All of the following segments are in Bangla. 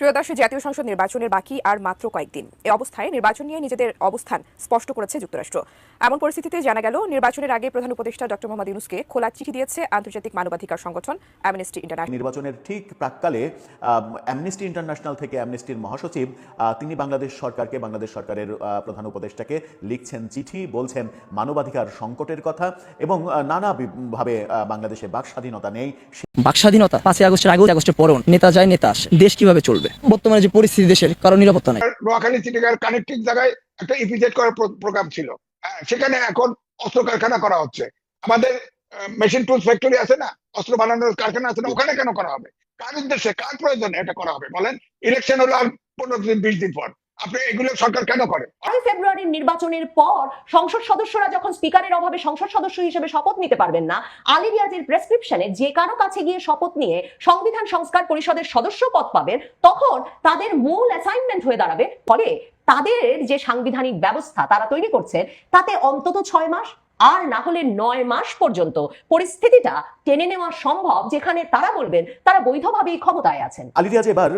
ত্রয়োদশ জাতীয় সংসদ নির্বাচনের বাকি আর মাত্র কয়েকদিন। এই অবস্থায় নির্বাচন নিয়ে নিজেদের অবস্থান স্পষ্ট করেছে যুক্তরাষ্ট্র। এমন পরিস্থিতিতে জানা গেল নির্বাচনের আগে প্রধান উপদেষ্টা ডক্টর মোহাম্মদ ইউনুসকে খোলা চিঠি দিয়েছে আন্তর্জাতিক মানবাধিকার সংগঠন অ্যামনেস্টি ইন্টারন্যাশনাল। নির্বাচনের ঠিক প্রাককালে অ্যামনেস্টি ইন্টারন্যাশনাল থেকে অ্যামনেস্টির মহাসচিব তিনি বাংলাদেশ সরকারকে বাংলাদেশ সরকারের প্রধান উপদেষ্টাকে লিখছেন চিঠি বলছেন মানবাধিকার সংকটের কথা এবং আহ, নানা ভাবে আহ, বাংলাদেশে বাক স্বাধীনতা নেই বাক স্বাধীনতা পাঁচই আগস্টের আগে আগস্টের পরও নেতা যায়, নেতা আসে। দেশ কীভাবে চলবে? বর্তমানে যে পরিস্থিতি দেশের, কারও নিরাপত্তা নেই। নোয়াখালী কানেক্টিং জায়গায় একটা ইপিজেড করার প্রোগ্রাম ছিল। সেখানে এখন অস্ত্র কারখানা করা হচ্ছে। আমাদের মেশিন টুলস ফ্যাক্টরি আছে না? অস্ত্র বানানোর কারখানা আছে না? ওখানে কেন করা হবে? কার উদ্দেশ্যে? কার প্রয়োজনে এটা করা হবে? বলেন ইলেকশন হলো আর পনেরো দিন, বিশ দিন পর। আপনি এগুলো সরকার কেন করে? ছয় ফেব্রুয়ারির নির্বাচনের পর সংসদ সদস্যরা যখন স্পিকারের অভাবে সংসদ সদস্য হিসেবে শপথ নিতে পারবেন না আলী রিয়াজের প্রেসক্রিপশনে যে কারও কাছে গিয়ে শপথ নিয়ে সংবিধান সংস্কার পরিষদের সদস্য পদ পাবেন, তখন তাদের মূল অ্যাসাইনমেন্ট হয়ে দাঁড়াবে। ফলে তাদের যে সাংবিধানিক ব্যবস্থা তারা তৈরি করছেন, তাতে অন্তত ছয় মাস আর না হলে নয় মাস পর্যন্ত পরিস্থিতিটা টেনে নেওয়া সম্ভব যেখানে তারা বলবেন তারা বৈধভাবেই ক্ষমতায় আছেন। আলিরিয়াজ এবার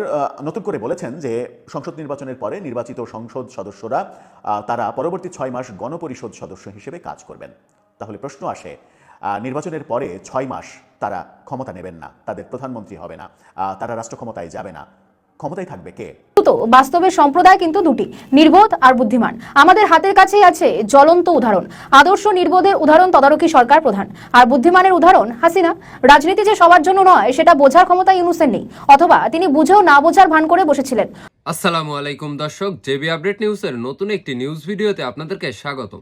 নতুন করে বলেছেন যে সংসদ নির্বাচনের পরে নির্বাচিত সংসদ সদস্যরা তারা পরবর্তী ছয় মাস গণপরিষদ সদস্য হিসেবে কাজ করবেন। তাহলে প্রশ্ন আসে নির্বাচনের পরে ছয় মাস তারা ক্ষমতা নেবেন না, তাদের প্রধানমন্ত্রী হবে না তারা রাষ্ট্র ক্ষমতায় যাবে না। ক্ষমতায় থাকবে কে? তো বাস্তবে সম্প্রদায় কিন্তু দুটি, নির্বোধ আর বুদ্ধিমান। আমাদের হাতের কাছেই আছে জ্বলন্ত উদাহরণ, আদর্শ নির্বোধের উদাহরণ তদারকি সরকার প্রধান। আর বুদ্ধিমানের উদাহরণ, হাসিনা, রাজনীতি যে সবার জন্য নয়, সেটা বোঝার ক্ষমতা ইউনুসের নেই, অথবা তিনি বুঝেও না বোঝার ভান করে বসেছিলেন। আসসালামু আলাইকুম দর্শক, জেবি আপডেট নিউজের নতুন একটি নিউজ ভিডিওতে আপনাদেরকে স্বাগতম।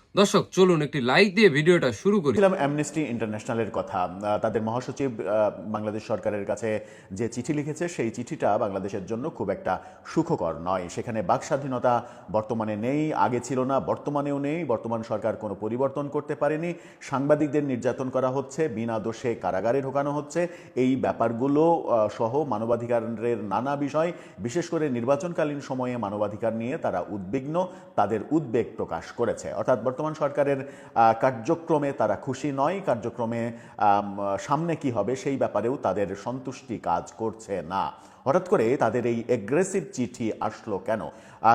দর্শক, চলুন একটি লাইক দিয়ে ভিডিওটা শুরু করি। অ্যামনেস্টি ইন্টারন্যাশনালের কথা। তাদের মহাসচিব বাংলাদেশ সরকারের কাছে যে চিঠি লিখেছে, সেই চিঠিটা বাংলাদেশের জন্য খুব একটা সুখকর নয়। সেখানে বাক স্বাধীনতা বর্তমানে নেই, আগে ছিল না, বর্তমানেও নেই। বর্তমান সরকার কোনো পরিবর্তন করতে পারেনি। সাংবাদিকদের নির্যাতন করা হচ্ছে, বিনা দোষে কারাগারে ঢোকানো হচ্ছে। এই ব্যাপারগুলো সহ মানবাধিকারের নানা বিষয়, বিশেষ করে নির্বাচনকালীন সময়ে মানবাধিকার নিয়ে তারা উদ্বিগ্ন, তাদের উদ্বেগ প্রকাশ করেছে। অর্থাৎ বর্তমান সরকারের কার্যক্রমে তারা খুশি নয়। কার্যক্রমে সামনে কি হবে সেই ব্যাপারেও তাদের সন্তুষ্টি কাজ করছে না। হঠাৎ করে তাদের এই এগ্রেসিভ চিঠি আসলো কেন?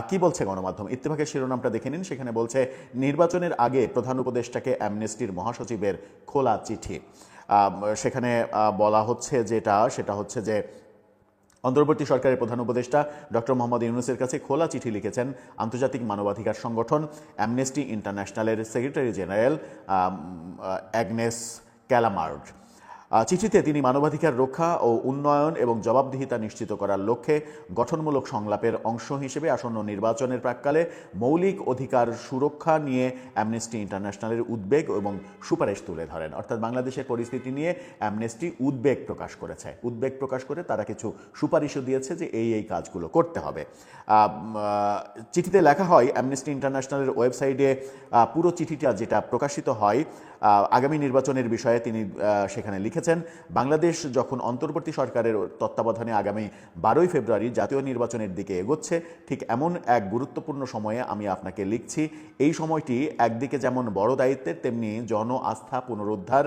কি বলছে গণমাধ্যম? ইত্তেফাকের শিরোনামটা দেখে নিন। সেখানে বলছে, নির্বাচনের আগে প্রধান উপদেষ্টাকে অ্যামনেস্টির মহাসচিবের খোলা চিঠি। সেখানে বলা হচ্ছে যেটা, সেটা হচ্ছে যে অন্তর্বর্তী সরকারের প্রধান উপদেষ্টা ডক্টর মোহাম্মদ ইউনুসের কাছে খোলা চিঠি লিখেছেন আন্তর্জাতিক মানবাধিকার সংগঠন অ্যামনেস্টি ইন্টারন্যাশনালের সেক্রেটারি জেনারেল অ্যাগনেস ক্যালামার্ড। চিঠিতে তিনি মানবাধিকার রক্ষা ও উন্নয়ন এবং জবাবদিহিতা নিশ্চিত করার লক্ষ্যে গঠনমূলক সংলাপের অংশ হিসেবে আসন্ন নির্বাচনের প্রাককালে মৌলিক অধিকার সুরক্ষা নিয়ে অ্যামনেস্টি ইন্টারন্যাশনালের উদ্বেগ এবং সুপারিশ তুলে ধরেন। অর্থাৎ বাংলাদেশের পরিস্থিতি নিয়ে অ্যামনেস্টি উদ্বেগ প্রকাশ করেছে। উদ্বেগ প্রকাশ করে তারা কিছু সুপারিশও দিয়েছে যে এই এই কাজগুলো করতে হবে। চিঠিতে লেখা হয়, অ্যামনেস্টি ইন্টারন্যাশনালের ওয়েবসাইটে পুরো চিঠিটা যেটা প্রকাশিত হয় আগামী নির্বাচনের বিষয়ে তিনি সেখানে লিখেছেন, বাংলাদেশ যখন অন্তর্বর্তী সরকারের তত্ত্বাবধানে আগামী বারোই ফেব্রুয়ারি জাতীয় নির্বাচনের দিকে এগোচ্ছে, ঠিক এমন এক গুরুত্বপূর্ণ সময়ে আমি আপনাকে লিখছি। এই সময়টি একদিকে যেমন বড় দায়িত্বের, তেমনি জন আস্থা পুনরুদ্ধার,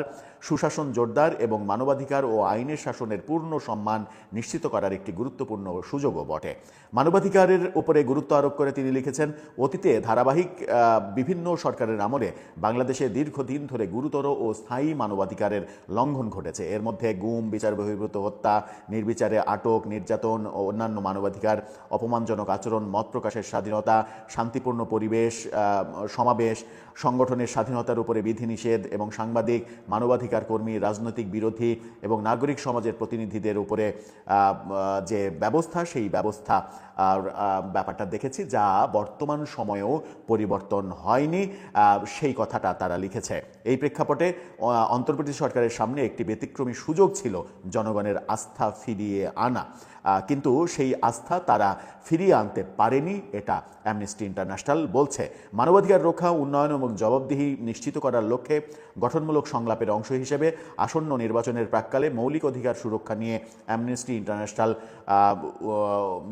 সুশাসন জোরদার এবং মানবাধিকার ও আইনের শাসনের পূর্ণ সম্মান নিশ্চিত করার একটি গুরুত্বপূর্ণ সুযোগও বটে। মানবাধিকারের উপরে গুরুত্ব আরোপ করে তিনি লিখেছেন, অতীতে ধারাবাহিক বিভিন্ন সরকারের আমলে বাংলাদেশে দীর্ঘদিন ধরে গুরুতর ও স্থায়ী মানবাধিকারের লঙ্ঘন ঘটেছে। এর মধ্যে গুম, বিচার বহির্ভূত হত্যা, নির্বিচারে আটক, নির্যাতন ও অন্যান্য মানবাধিকার, অপমানজনক আচরণ, মত প্রকাশের স্বাধীনতা, শান্তিপূর্ণ পরিবেশ সমাবেশ, সংগঠনের স্বাধীনতার উপরে বিধিনিষেধ এবং সাংবাদিক, মানবাধিকার কর্মী, রাজনৈতিক বিরোধী এবং নাগরিক সমাজের প্রতিনিধিদের উপরে যে ব্যবস্থা, সেই ব্যবস্থা ব্যাপারটা দেখেছি যা বর্তমান সময়েও পরিবর্তন হয়নি। সেই কথাটা তারা লিখেছে। এই প্রেক্ষাপটে অন্তর্বর্তী সরকারের সামনে একটি ব্যতিক্রমী সুযোগ ছিল জনগণের আস্থা ফিরিয়ে আনা। কিন্তু সেই আস্থা তারা ফিরিয়ে আনতে পারেনি, এটা অ্যামনেস্টি ইন্টারন্যাশনাল বলছে। মানবাধিকার রক্ষা, উন্নয়ন এবং জবাবদিহি নিশ্চিত করার লক্ষ্যে গঠনমূলক সংলাপের অংশ হিসেবে আসন্ন নির্বাচনের প্রাককালে মৌলিক অধিকার সুরক্ষা নিয়ে অ্যামনেস্টি ইন্টারন্যাশনাল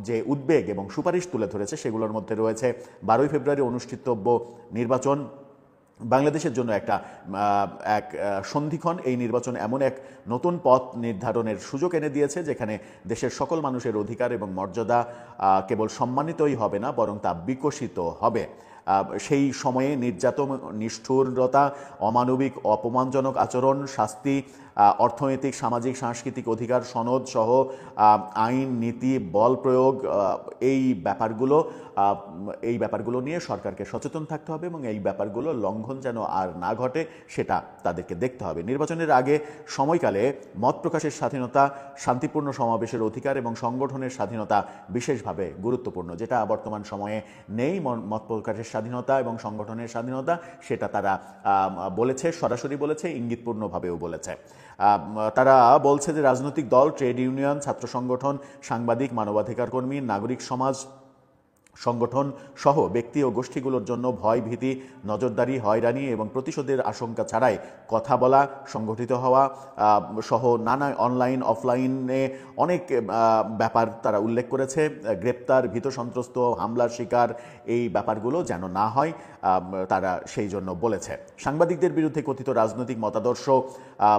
যে উদ্বেগ এবং সুপারিশ তুলে ধরেছে সেগুলোর মধ্যে রয়েছে বারোই ফেব্রুয়ারি অনুষ্ঠিতব্য নির্বাচন। বাংলাদেশের জন্য একটা এক সন্ধিক্ষণ। এই নির্বাচন এমন এক নতুন পথ নির্ধারণের সুযোগ এনে দিয়েছে, যেখানে দেশের সকল মানুষের অধিকার এবং মর্যাদা কেবল সম্মানিতই হবে না, বরং তা বিকশিত হবে। সেই সময়ে নির্যাতন, নিষ্ঠুরতা, অমানবিক, অপমানজনক আচরণ, শাস্তি অর্থনৈতিক, সামাজিক, সাংস্কৃতিক অধিকার, সনদ সহ আইন, নীতি, বল প্রয়োগ এই ব্যাপারগুলো এই ব্যাপারগুলো নিয়ে সরকারকে সচেতন থাকতে হবে এবং এই ব্যাপারগুলো লঙ্ঘন যেন আর না ঘটে, সেটা তাদেরকে দেখতে হবে। নির্বাচনের আগে সময়কালে মত প্রকাশের স্বাধীনতা, শান্তিপূর্ণ সমাবেশের অধিকার এবং সংগঠনের স্বাধীনতা বিশেষভাবে গুরুত্বপূর্ণ, যেটা বর্তমান সময়ে নেই মত প্রকাশের স্বাধীনতা এবং সংগঠনের স্বাধীনতা, সেটা তারা বলেছে, সরাসরি বলেছে, ইঙ্গিতপূর্ণভাবেও বলেছে। তারা বলছে যে রাজনৈতিক দল, ট্রেড ইউনিয়ন, ছাত্র সংগঠন, সাংবাদিক মানবাধিকার কর্মী নাগরিক সমাজ সংগঠন সহ ব্যক্তি ও গোষ্ঠীগুলোর জন্য ভয় ভীতি, নজরদারি, হয়রানি এবং প্রতিশোধের আশঙ্কা ছাড়াই কথা বলা, সংগঠিত হওয়া সহ নানা অনলাইন অফলাইনে অনেক ব্যাপার তারা উল্লেখ করেছে। গ্রেপ্তার, ভীত সন্ত্রস্ত, হামলার শিকার এই ব্যাপারগুলো যেন না হয় তারা সেই জন্য বলেছে। সাংবাদিকদের বিরুদ্ধে কথিত রাজনৈতিক মতাদর্শ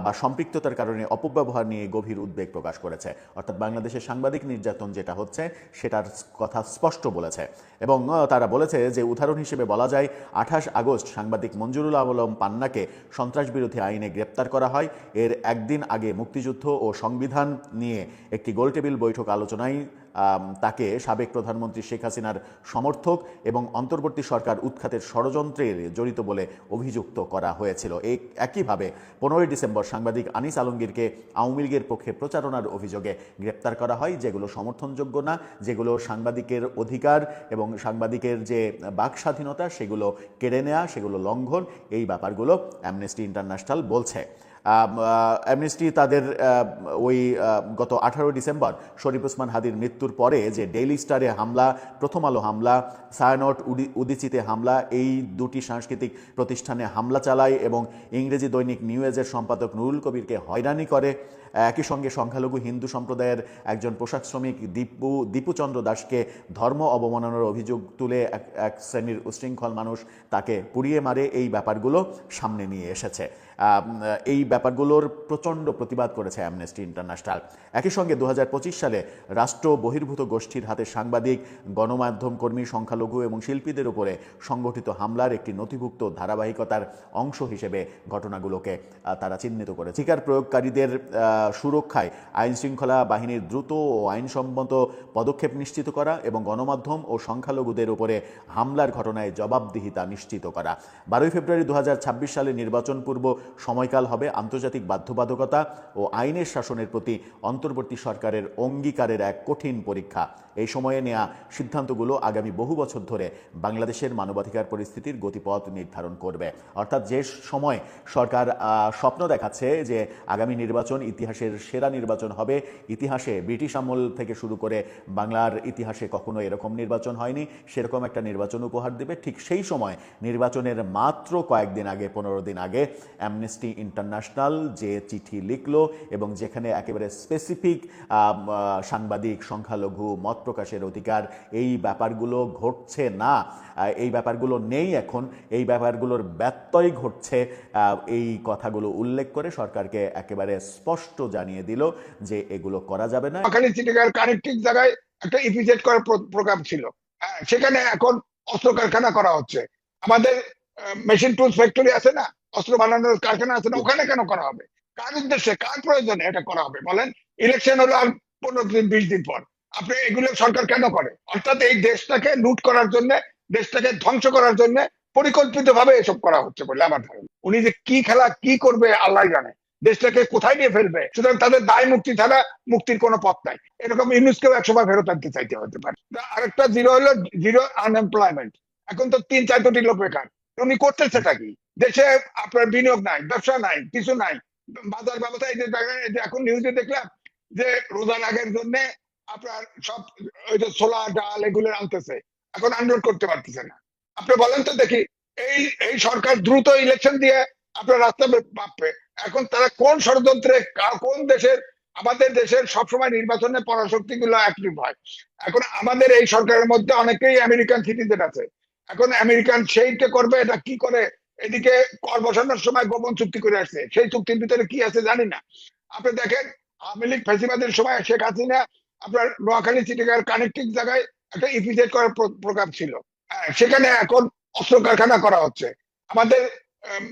বা সম্পৃক্ততার কারণে অপব্যবহার নিয়ে গভীর উদ্বেগ প্রকাশ করেছে। অর্থাৎ বাংলাদেশের সাংবাদিক নির্যাতন যেটা হচ্ছে, সেটার কথা স্পষ্ট বলেছে। এবং তারা বলেছে যে উদাহরণ হিসেবে বলা যায়, আঠাশ আগস্ট সাংবাদিক মঞ্জুরুল আলম পান্নাকে সন্ত্রাসবিরোধী আইনে গ্রেপ্তার করা হয়। এর একদিন আগে মুক্তিযুদ্ধ ও সংবিধান নিয়ে একটি গোলটেবিল বৈঠক আলোচনায় তাকে সাবেক প্রধানমন্ত্রী শেখ হাসিনার সমর্থক এবং অন্তর্বর্তী সরকার উৎখাতের ষড়যন্ত্রে জড়িত বলে অভিযুক্ত করা হয়েছিল। এই একইভাবে পনেরোই ডিসেম্বর সাংবাদিক আনিস আলমগীরকে আওয়ামী লীগের পক্ষে প্রচারণার অভিযোগে গ্রেপ্তার করা হয়, যেগুলো সমর্থনযোগ্য না, যেগুলো সাংবাদিকের অধিকার এবং সাংবাদিকের যে বাক স্বাধীনতা, সেগুলো কেড়ে নেওয়া সেগুলো লঙ্ঘন, এই ব্যাপারগুলো অ্যামনেস্টি ইন্টারন্যাশনাল বলছে। অ্যামনেস্টি তাদের ওই গত আঠারো ডিসেম্বর শরীফ ওসমান হাদির মৃত্যুর পরে যে ডেইলি স্টারে হামলা, প্রথম আলো হামলা, সায়ানট উদি- উদিচিতে হামলা, এই দুটি সাংস্কৃতিক প্রতিষ্ঠানে হামলা চালায় এবং ইংরেজি দৈনিক নিউ এজের সম্পাদক নুরুল কবিরকে হয়রানি করে। একই সঙ্গে সংখ্যালঘু হিন্দু সম্প্রদায়ের একজন পোশাক শ্রমিক দীপু, দীপুচন্দ্র দাসকে ধর্ম অবমাননার অভিযোগ তুলে এক এক শ্রেণির উশৃঙ্খল মানুষ তাকে পুড়িয়ে মারে, এই ব্যাপারগুলো সামনে নিয়ে এসেছে। এই ব্যাপারগুলোর প্রচণ্ড প্রতিবাদ করেছে অ্যামনেস্টি ইন্টারন্যাশনাল একই সঙ্গে দু হাজার পঁচিশ সালে রাষ্ট্র বহির্ভূত গোষ্ঠীর হাতে সাংবাদিক, গণমাধ্যম কর্মী, সংখ্যালঘু এবং শিল্পীদের উপরে সংগঠিত হামলার একটি নথিভুক্ত ধারাবাহিকতার অংশ হিসেবে ঘটনাগুলোকে তারা চিহ্নিত করে। শিকার প্রয়োগকারীদের সুরক্ষায় আইন শৃঙ্খলা বাহিনীর দ্রুত ও আইনসম্মত পদক্ষেপ নিশ্চিত করা এবং গণমাধ্যম ও সংখ্যালঘুদের উপরে হামলার ঘটনায় জবাবদিহিতা নিশ্চিত করা। বারোই ফেব্রুয়ারি দু হাজার ছাব্বিশ সালে নির্বাচন পূর্ব সময়কাল হবে আন্তর্জাতিক বাধ্যবাধকতা ও আইনের শাসনের প্রতি অন্তর্বর্তী সরকারের অঙ্গীকারের এক কঠিন পরীক্ষা। এই সময়ে নেয়া সিদ্ধান্তগুলো আগামী বহু বছর ধরে বাংলাদেশের মানবাধিকার পরিস্থিতির গতিপথ নির্ধারণ করবে। অর্থাৎ যে সময় সরকার স্বপ্ন দেখাচ্ছে যে আগামী নির্বাচন ইতিহাসের সেরা নির্বাচন হবে, ইতিহাসে ব্রিটিশ আমল থেকে শুরু করে বাংলার ইতিহাসে কখনো এরকম নির্বাচন হয়নি, সেরকম একটা নির্বাচন উপহার দেবে। ঠিক সেই সময় নির্বাচনের মাত্র কয়েকদিন আগে, পনেরো দিন আগে অ্যামনেস্টি ইন্টারন্যাশনাল যে চিঠি লিখলো এবং যেখানে একেবারে স্পেসিফিক সাংবাদিক, সংখ্যালঘু মত প্রকাশের অধিকার, এই ব্যাপারগুলো ঘটছে না। এই ব্যাপারগুলো নেই এখন, এই ব্যাপারগুলোর ব্যত্যয় ঘটছে। এই কথাগুলো উল্লেখ করে সরকারকে একেবারে স্পষ্ট জানিয়ে দিল যে এগুলো করা যাবে না। নোয়াখালী চিটিগার কানেক্টিং জায়গায় একটা ইপিজেড করার প্রোগ্রাম ছিল। সেখানে এখন অস্ত্র কারখানা করা হচ্ছে। আমাদের মেশিন টুলস ফ্যাক্টরি আছে না? অস্ত্র বানানোর কারখানা আছে না, ওখানে কেন করা হবে? কার উদ্দেশ্যে, কার প্রয়োজনে এটা করা হবে? বলেন ইলেকশন হলো আর পনেরো দিন, বিশ দিন পর। আপনি এগুলো সরকার কেন করে? অর্থাৎ এই দেশটাকে লুট করার জন্য, দেশটাকে ধ্বংস করার জন্য পরিকল্পিত ভাবে এসব করা হচ্ছে বলে আমার ধারণা। উনি যে কি খেলা, কি করবে, আল্লাহ জানে। দেশটাকে কোথায় নিয়ে ফেলবে? সুতরাং তাদের দায় মুক্তি ছাড়া মুক্তির কোনো পথ নাই। এরকম ইউনুসকেও একসময় ফেরত আনতে চাইতে হতে পারে। আরেকটা জিরো হলো জিরো আনএমপ্লয়মেন্ট। এখন তো তিন চার কোটি লোক বেকার। উনি করতেছেটা কি? দেশে আপনার বিনিয়োগ নাই ব্যবসা নাই কিছু নাই। বাজার ব্যবস্থা এই যে দেখেন, এই যে এখন নিউজে দেখলাম যে রোজার আগের জন্য আপনার সব ওই যে ছোলা ডাল এগুলো আনতেছে। এখন আনলোড করতে পারতেছে না। আপনি বলেন তো দেখি এই এই সরকার দ্রুত ইলেকশন দিয়ে আপনার রাস্তা মাপবে। এখন তারা কোন ষড়যন্ত্রে কোন দেশের আমাদের দেশের সবসময় নির্বাচনে পরাশক্তি গুলো অ্যাক্টিভ হয়। এখন আমাদের এই সরকারের মধ্যে অনেকেই আমেরিকান সিটিজেন আছে। এখন আমেরিকান সেইটা করবে এটা কি করে? এদিকে কর বসানোর সময় গোপন চুক্তি করে আসছে। সেই চুক্তির ভিতরে কি আছে জানি না। আপনি দেখেন, আওয়ামী লীগ ফেসিবাদের সময় শেখ হাসিনা আপনার নোয়াখালী চিটিকার কানেক্টিং জায়গায় একটা ইপিজেড করার প্রোগ্রাম ছিল। সেখানে এখন অস্ত্র কারখানা করা হচ্ছে। আমাদের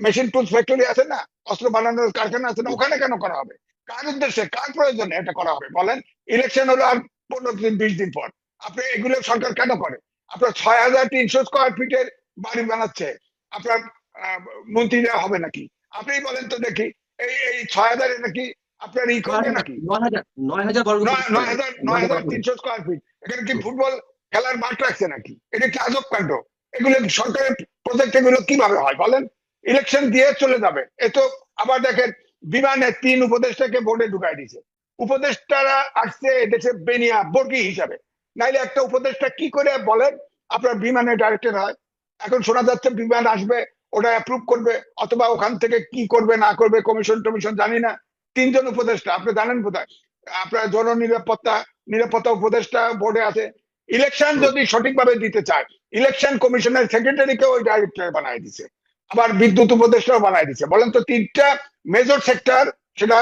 মেশিন টুলস ফ্যাক্টরি আছে না? অস্ত্র বানানোর কারখানা আছে না? ওখানে কেন করা হবে? কার উদ্দেশ্যে? কার প্রয়োজনে এটা করা হবে? বলেন ইলেকশন হলো আর পনেরো দিন, বিশ দিন পর। আপনি এগুলো সরকার কেন করে? আপনার ছয় হাজার তিনশো স্কোয়ার ফিটের বাড়ি বানাচ্ছে। আপনার মন্ত্রীরা হবে নাকি? আপনি বলেন তো দেখি। এই এই ছয় হাজারে নাকি আপনার ই করবে নাকি? নয় হাজার নয় হাজার তিনশো স্কোয়ার ফিট এখানে কি ফুটবল খেলার মাঠ রাখছে নাকি? এটা কি আজব কাণ্ড? এগুলো সরকারের প্রজেক্ট এগুলো কীভাবে হয় বলেন? ইলেকশন দিয়ে চলে যাবে। এ তো আবার দেখেন বিমানে তিন উপদেষ্টাকে বোর্ডে ঢুকাই দিয়েছে। উপদেষ্টারা আসছে এদেশে বেনিয়া বর্গী হিসাবে। নাইলে একটা উপদেষ্টা কি করে বলেন? আপনার বিমানে ডাইরেক্টর হয়। এখন শোনা যাচ্ছে বিমান আসবে ওটা অ্যাপ্রুভ করবে, অথবা ওখান থেকে কি করবে, না করবে কমিশন টমিশন জানি না। তিনজন উপদেষ্টা, আপনি জানেন কোথায়? আপনার জন নিরাপত্তা নিরাপত্তা উপদেষ্টা বোর্ডে আছে। ইলেকশন যদি সঠিকভাবে দিতে চায় ইলেকশন কমিশনের সেক্রেটারিকে ওই ডাইরেক্টর বানায় দিছে। আবার বিদ্যুৎ উপদেষ্টাও বানায় দিছে। বলেন তো তিনটা মেজর সেক্টর সেটা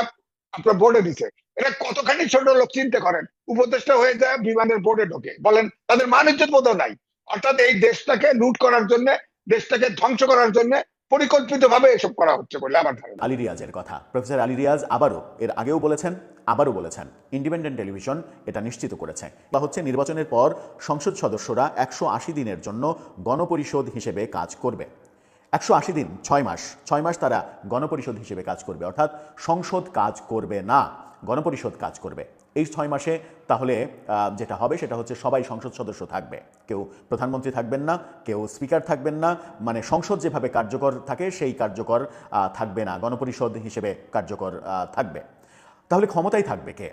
আপনার বোর্ডে দিছে। এটা কতখানি ছোট লোক চিন্তা করেন? উপদেষ্টা হয়ে যায়, বিমানের বোর্ডে ঢোকে। বলেন, তাদের মান ইজ্জত বোধ নাই। অর্থাৎ এই দেশটাকে লুট করার জন্য দেশটাকে ধ্বংস করার জন্য পরিকল্পিত ভাবে এসব করা হচ্ছে বলে আমার ধারণা। আলী রিয়াজের কথা। প্রফেসর আলী রিয়াজ আবারও, এর আগেও বলেছেন, আবারও বলেছেন, ইন্ডিপেন্ডেন্ট টেলিভিশন এটা নিশ্চিত করেছে। বা হচ্ছে, নির্বাচনের পর সংসদ সদস্যরা একশো আশি দিনের জন্য গণপরিষদ হিসেবে কাজ করবে। একশো আশি দিন, ছয় মাস ছয় মাস তারা গণপরিষদ হিসেবে কাজ করবে। অর্থাৎ সংসদ কাজ করবে না, গণপরিষদ কাজ করবে। এই ছয় মাসে তাহলে যেটা হবে সেটা হচ্ছে সবাই সংসদ সদস্য থাকবে। কেউ প্রধানমন্ত্রী থাকবেন না, কেউ স্পিকার থাকবেন না মানে সংসদ যেভাবে কার্যকর থাকে সেই কার্যকর থাকবে না, গণপরিষদ হিসেবে কার্যকর থাকবে। তাহলে ক্ষমতায় থাকবে কে?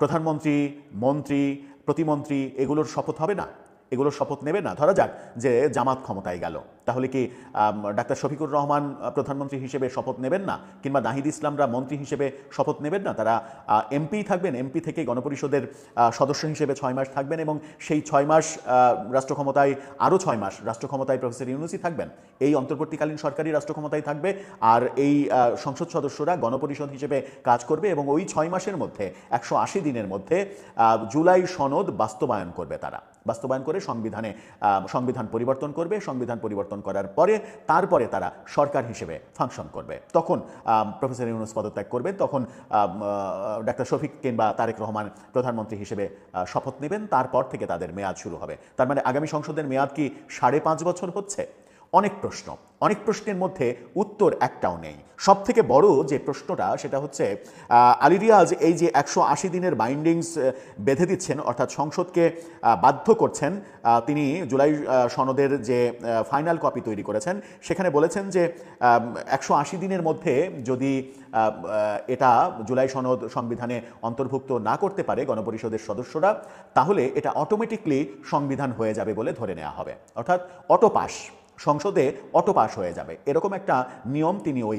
প্রধানমন্ত্রী, মন্ত্রী, প্রতিমন্ত্রী, এগুলোর শপথ হবে না? এগুলোর শপথ নেবে না? ধরা যাক যে জামাত ক্ষমতায় গেল। তাহলে কি ডাক্তার শফিকুর রহমান প্রধানমন্ত্রী হিসেবে শপথ নেবেন না? কিংবা নাহিদ ইসলামরা মন্ত্রী হিসেবে শপথ নেবেন না? তারা এমপি থাকবেন, এমপি থেকে গণপরিষদের সদস্য হিসেবে ছয় মাস থাকবেন এবং সেই ছয় মাস রাষ্ট্র ক্ষমতায় আরও ছয় মাস রাষ্ট্র ক্ষমতায় প্রফেসর ইউনুসি থাকবেন। এই অন্তর্বর্তীকালীন সরকারি রাষ্ট্র ক্ষমতায় থাকবে আর এই সংসদ সদস্যরা গণপরিষদ হিসেবে কাজ করবে এবং ওই ছয় মাসের মধ্যে, একশো আশি দিনের মধ্যে জুলাই সনদ বাস্তবায়ন করবে তারা। বাস্তবায়ন করে সংবিধানে সংবিধান পরিবর্তন করবে, সংবিধান পরিবর্তন করার পরে তারপরে তারা সরকার হিসেবে ফাংশন করবে। তখন প্রফেসর ইউনুস পদত্যাগ করবে, তখন ডাক্তার শফিক কিংবা তারেক রহমান প্রধানমন্ত্রী হিসেবে শপথ নেবেন, তারপর থেকে তাদের মেয়াদ শুরু হবে। তার মানে আগামী সংসদের মেয়াদ কি সাড়ে পাঁচ বছর হচ্ছে? অনেক প্রশ্ন। অনেক প্রশ্নের মধ্যে উত্তর একটাও নেই। সব থেকে বড় যে প্রশ্নটা, সেটা হচ্ছে আলী রিয়াজ এই যে একশো আশি দিনের বাইন্ডিংস বেঁধে দিচ্ছেন, অর্থাৎ সংসদকে বাধ্য করছেন তিনি জুলাই সনদের যে ফাইনাল কপি তৈরি করেছেন, সেখানে বলেছেন যে একশো আশি দিনের মধ্যে যদি এটা জুলাই সনদ সংবিধানে অন্তর্ভুক্ত না করতে পারে গণপরিষদের সদস্যরা, তাহলে এটা অটোমেটিকলি সংবিধান হয়ে যাবে বলে ধরে নেওয়া হবে। অর্থাৎ অটো পাস। সংসদে অটো পাস হয়ে যাবে। এরকম একটা নিয়ম তিনি ওই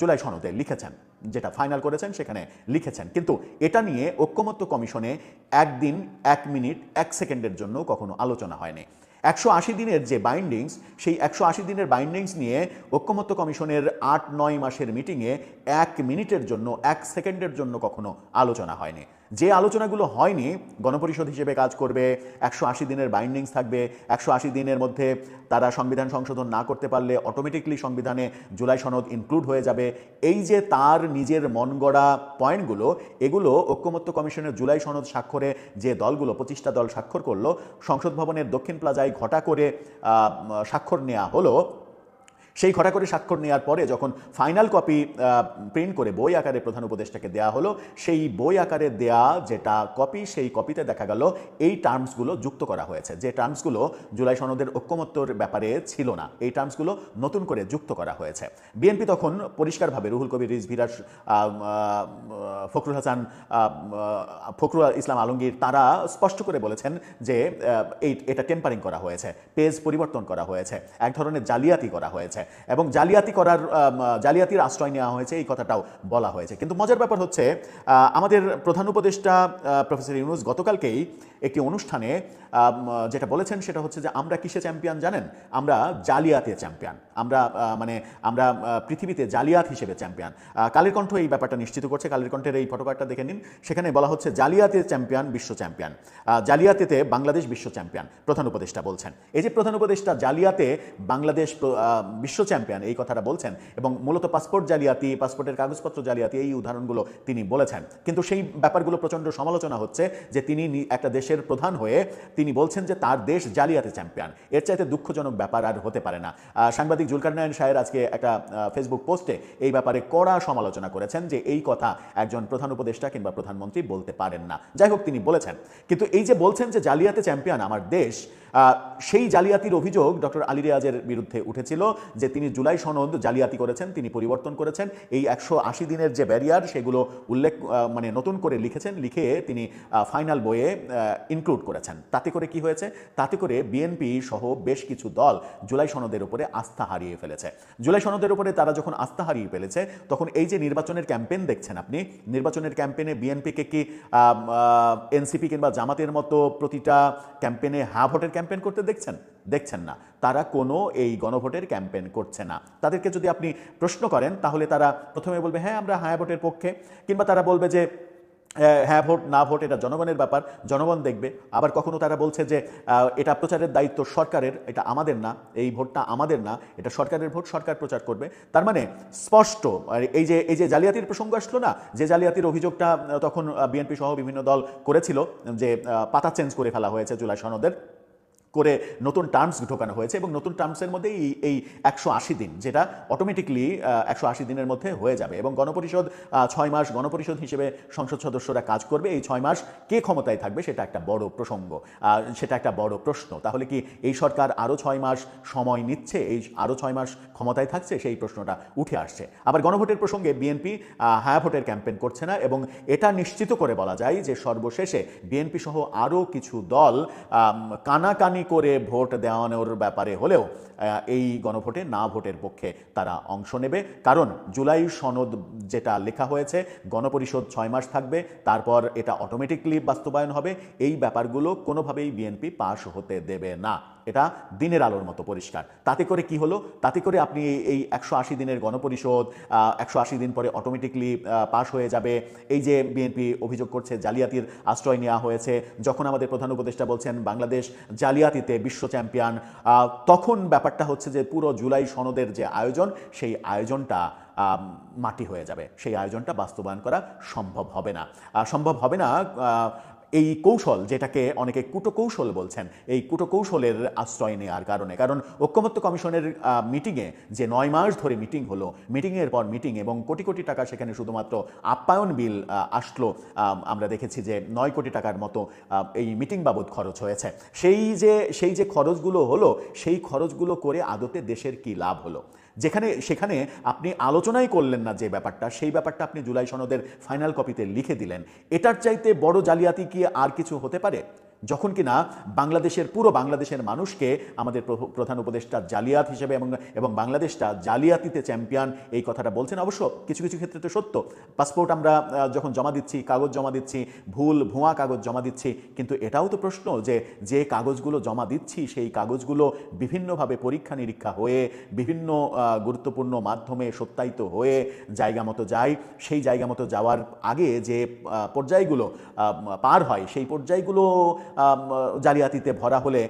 জুলাই সনদে লিখেছেন, যেটা ফাইনাল করেছেন, সেখানে লিখেছেন। কিন্তু এটা নিয়ে ঐক্যমত্য কমিশনে একদিন, এক মিনিট, এক সেকেন্ডের জন্য কখনো আলোচনা হয়নি। একশো আশি দিনের যে বাইন্ডিংস সেই একশো আশি দিনের বাইন্ডিংস নিয়ে ঐক্যমত্য কমিশনের আট, নয় মাসের মিটিংয়ে এক মিনিটের জন্য, এক সেকেন্ডের জন্য কখনো আলোচনা হয়নি। যে আলোচনাগুলো হয়নি, গণপরিষদ হিসেবে কাজ করবে, একশো আশি দিনের বাইন্ডিংস থাকবে, একশো আশি দিনের মধ্যে তারা সংবিধান সংশোধন না করতে পারলে অটোমেটিকলি সংবিধানে জুলাই সনদ ইনক্লুড হয়ে যাবে। এই যে তার নিজের মন গড়া পয়েন্টগুলো এগুলো ঐক্যমত্য কমিশনের জুলাই সনদ স্বাক্ষরে যে দলগুলো পঁচিশটা দল স্বাক্ষর করল, সংসদ ভবনের দক্ষিণ প্লাজায় ঘটা করে স্বাক্ষর নেওয়া হলো সেই করে স্বাক্ষর নেওয়ার পরে যখন ফাইনাল কপি প্রিন্ট করে বই আকারে প্রধান উপদেষ্টাকে দেয়া হলো, সেই বই আকারে দেয়া যেটা কপি সেই কপিতে দেখা গেল এই টার্মসগুলো যুক্ত করা হয়েছে। যে টার্মসগুলো জুলাই সনদের ঐক্যমত্যর ব্যাপারে ছিল না, এই টার্মসগুলো নতুন করে যুক্ত করা হয়েছে। বিএনপি তখন পরিষ্কারভাবে রুহুল কবির রিজভিরা ফখরুল হাসান ফখরুল ইসলাম আলমগীর, তারা স্পষ্ট করে বলেছেন যে এই, এটা টেম্পারিং করা হয়েছে পেজ পরিবর্তন করা হয়েছে, এক ধরনের জালিয়াতি করা হয়েছে। এবং জালিয়াতি করার জালিয়াতির আশ্রয় নেওয়া হয়েছে, এই কথাটাও বলা হয়েছে। কিন্তু মজার ব্যাপার হচ্ছে আমাদের প্রধান উপদেষ্টা প্রফেসর ইউনুস গতকালকেই একটি অনুষ্ঠানে যেটা বলেছেন সেটা হচ্ছে যে, আমরা কিসে চ্যাম্পিয়ন জানেন? আমরা জালিয়াতে চ্যাম্পিয়ন। আমরা মানে আমরা পৃথিবীতে জালিয়াত হিসেবে চ্যাম্পিয়ন। কালের কণ্ঠ এই ব্যাপারটা নিশ্চিত করছে। কালের কণ্ঠের এই ফটোকার্ডটা দেখে নিন। সেখানে বলা হচ্ছে, জালিয়াতে চ্যাম্পিয়ন, বিশ্ব চ্যাম্পিয়ন। জালিয়াতিতে বাংলাদেশ বিশ্ব চ্যাম্পিয়ন, প্রধান উপদেষ্টা বলছেন। এই যে প্রধান উপদেষ্টা জালিয়াতে বাংলাদেশ বিশ্ব চ্যাম্পিয়ন, এই কথাটা বলছেন এবং মূলত পাসপোর্ট জালিয়াতি, পাসপোর্টের কাগজপত্র জালিয়াতি, এই উদাহরণগুলো তিনি বলেছেন। কিন্তু সেই ব্যাপারগুলো প্রচণ্ড সমালোচনা হচ্ছে যে তিনি একটা দেশের প্রধান হয়ে তিনি বলছেন যে তার দেশ জালিয়াতি চ্যাম্পিয়ন। এর চাইতে দুঃখজনক ব্যাপার আর হতে পারে না। সাংবাদিক জুলকার নারায়ণ সাহের আজকে একটা ফেসবুক পোস্টে এই ব্যাপারে কড়া সমালোচনা করেছেন যে এই কথা একজন প্রধান উপদেষ্টা কিংবা প্রধানমন্ত্রী বলতে পারেন না। যাই হোক, তিনি বলেছেন। কিন্তু এই যে বলছেন যে জালিয়াতে চ্যাম্পিয়ন আমার দেশ সেই জালিয়াতির অভিযোগ ডক্টর আলী রিয়াজের বিরুদ্ধে উঠেছিল যে তিনি জুলাই সনদ জালিয়াতি করেছেন, তিনি পরিবর্তন করেছেন। এই একশো আশি দিনের যে ব্যারিয়ার, সেগুলো উল্লেখ মানে নতুন করে লিখেছেন, লিখে তিনি ফাইনাল বইয়ে ইনক্লুড করেছেন। তাতে করে কি হয়েছে? তাতে করে বিএনপি সহ বেশ কিছু দল জুলাই সনদের উপরে আস্থা হারিয়ে ফেলেছে। জুলাই সনদের উপরে তারা যখন আস্থা হারিয়ে ফেলেছে, তখন এই যে নির্বাচনের ক্যাম্পেন দেখছেন আপনি, নির্বাচনের ক্যাম্পেনে বিএনপিকে কি এনসিপি কিংবা জামাতের মতো প্রতিটা ক্যাম্পেনে হা ভোটের ক্যাম্পেইন করতে দেখছেন? দেখছেন না। তারা কোনো এই গণভোটের ক্যাম্পেন করছে না। তাদেরকে যদি আপনি প্রশ্ন করেন, তাহলে তারা প্রথমে বলবে হ্যাঁ আমরা হ্যাঁ ভোটের পক্ষে। কিংবা তারা বলবে যে হ্যাঁ ভোট, না ভোট, এটা জনগণের ব্যাপার। জনগণ দেখবে। আবার কখনো তারা বলছে যে এটা প্রচারের দায়িত্ব সরকারের, এটা আমাদের না। এই ভোটটা আমাদের না। এটা সরকারের ভোট, সরকার প্রচার করবে। তার মানে স্পষ্ট এই যে এই যে জালিয়াতির প্রসঙ্গ আসলো না, যে জালিয়াতির অভিযোগটা তখন বিএনপি সহ বিভিন্ন দল করেছিল যে পাতা চেঞ্জ করে ফেলা হয়েছে জুলাই সনদের। করে নতুন টার্মস ঢোকানো হয়েছে এবং নতুন টার্মসের মধ্যে এই এই একশো আশি দিন, যেটা অটোমেটিকলি একশো আশি দিনের মধ্যে হয়ে যাবে এবং গণপরিষদ ছয় মাস গণপরিষদ হিসেবে সংসদ সদস্যরা কাজ করবে। এই ছয় মাস কে ক্ষমতায় থাকবে সেটা একটা বড় প্রসঙ্গ সেটা একটা বড় প্রশ্ন। তাহলে কি এই সরকার আরও ছয় মাস সময় নিচ্ছে? এই আরও ছয় মাস ক্ষমতায় থাকছে? সেই প্রশ্নটা উঠে আসছে। আবার গণভোটের প্রসঙ্গে বিএনপি হ্যাঁ ভোটের ক্যাম্পেইন করছে না এবং এটা নিশ্চিত করে বলা যায় যে সর্বশেষে বিএনপি সহ আরও কিছু দল কানাকানি করে ভোট দেওয়ানোর ব্যাপারে হলেও এই গণভোটে না ভোটের পক্ষে তারা অংশ নেবে। কারণ জুলাই সনদ যেটা লেখা হয়েছে, গণপরিষদ ছয় মাস থাকবে, তারপর এটা অটোমেটিকলি বাস্তবায়ন হবে। এই ব্যাপারগুলো কোনোভাবেই বিএনপি পাশ হতে দেবে না। এটা দিনের আলোর মতো পরিষ্কার। তাতে করে কি হলো? তাতে করে আপনি এই- একশো আশি দিনের গণপরিষদ একশো আশি দিন পরে অটোমেটিকলি পাশ হয়ে যাবে। এই যে বিএনপি অভিযোগ করছে, জালিয়াতির আশ্রয় নেওয়া হয়েছে, যখন আমাদের প্রধান উপদেষ্টা বলছেন বাংলাদেশ জালিয়াতিতে বিশ্ব চ্যাম্পিয়ন তখন ব্যাপারটা হচ্ছে যে পুরো জুলাই সনদের যে আয়োজন, সেই আয়োজনটা মাটি হয়ে যাবে। সেই আয়োজনটা বাস্তবায়ন করা সম্ভব হবে না। সম্ভব হবে না এই কৌশল যেটাকে অনেকে কুটকৌশল বলছেন, এই কুটকৌশলের আশ্রয় নেওয়ার কারণে। কারণ ঐক্যমত্য কমিশনের মিটিংয়ে যে নয় মাস ধরে মিটিং হলো, মিটিংয়ের পর মিটিং এবং কোটি কোটি টাকা সেখানে শুধুমাত্র আপ্যায়ন বিল আসলো আমরা দেখেছি যে নয় কোটি টাকার মতো এই মিটিং বাবদ খরচ হয়েছে। সেই যে সেই যে খরচগুলো হলো, সেই খরচগুলো করে আদতে দেশের কি লাভ হলো? যেখানে, সেখানে আপনি আলোচনাই করলেন না যে ব্যাপারটা, সেই ব্যাপারটা আপনি জুলাই সনদের ফাইনাল কপিতে লিখে দিলেন। এটার চাইতে বড় জালিয়াতি কি আর কিছু হতে পারে? যখন কিনা বাংলাদেশের, পুরো বাংলাদেশের মানুষকে আমাদের প্র- প্রধান উপদেষ্টা জালিয়াত হিসেবে এবং এবং বাংলাদেশটা জালিয়াতিতে চ্যাম্পিয়ন এই কথাটা বলছেন। অবশ্য কিছু কিছু ক্ষেত্রে তো সত্য। পাসপোর্ট আমরা যখন জমা দিচ্ছি, কাগজ জমা দিচ্ছি, ভুল, ভুয়া কাগজ জমা দিচ্ছি, কিন্তু এটাও তো প্রশ্ন যে যে কাগজগুলো জমা দিচ্ছি, সেই কাগজগুলো বিভিন্নভাবে পরীক্ষা নিরীক্ষা হয়ে, বিভিন্ন গুরুত্বপূর্ণ মাধ্যমে সত্যায়িত হয়ে জায়গা মতো যায় সেই জায়গা মতো যাওয়ার আগে যে পর্যায়গুলো পার হয়, সেই পর্যায়গুলো জালিয়াতিতে ভরা হলে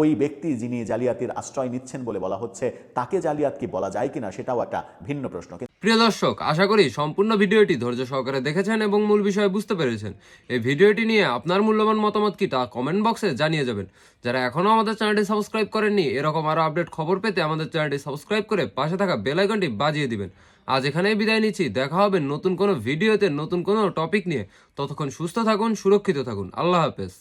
ওই ব্যক্তি যিনি জালিয়াতির আশ্রয় নিচ্ছেন বলে বলা হচ্ছে, তাকে জালিয়াত কি বলা যায় কিনা সেটাও একটা ভিন্ন প্রশ্ন। প্রিয় দর্শক, আশা করি সম্পূর্ণ ভিডিওটি ধৈর্য সহকারে দেখেছেন এবং মূল বিষয় বুঝতে পেরেছেন। এই ভিডিওটি নিয়ে আপনার মূল্যবান মতামত কি তা কমেন্ট বক্সে জানিয়ে যাবেন। যারা এখনও আমাদের চ্যানেলটি সাবস্ক্রাইব করেননি, এরকম আরও আপডেট খবর পেতে আমাদের চ্যানেলটি সাবস্ক্রাইব করে পাশে থাকা বেলাইকনটি বাজিয়ে দিবেন। আজ এখানেই বিদায় নিচ্ছি। দেখা হবে নতুন কোনো ভিডিওতে নতুন কোনো টপিক নিয়ে। ততক্ষণ সুস্থ থাকুন, সুরক্ষিত থাকুন। আল্লাহ হাফেজ।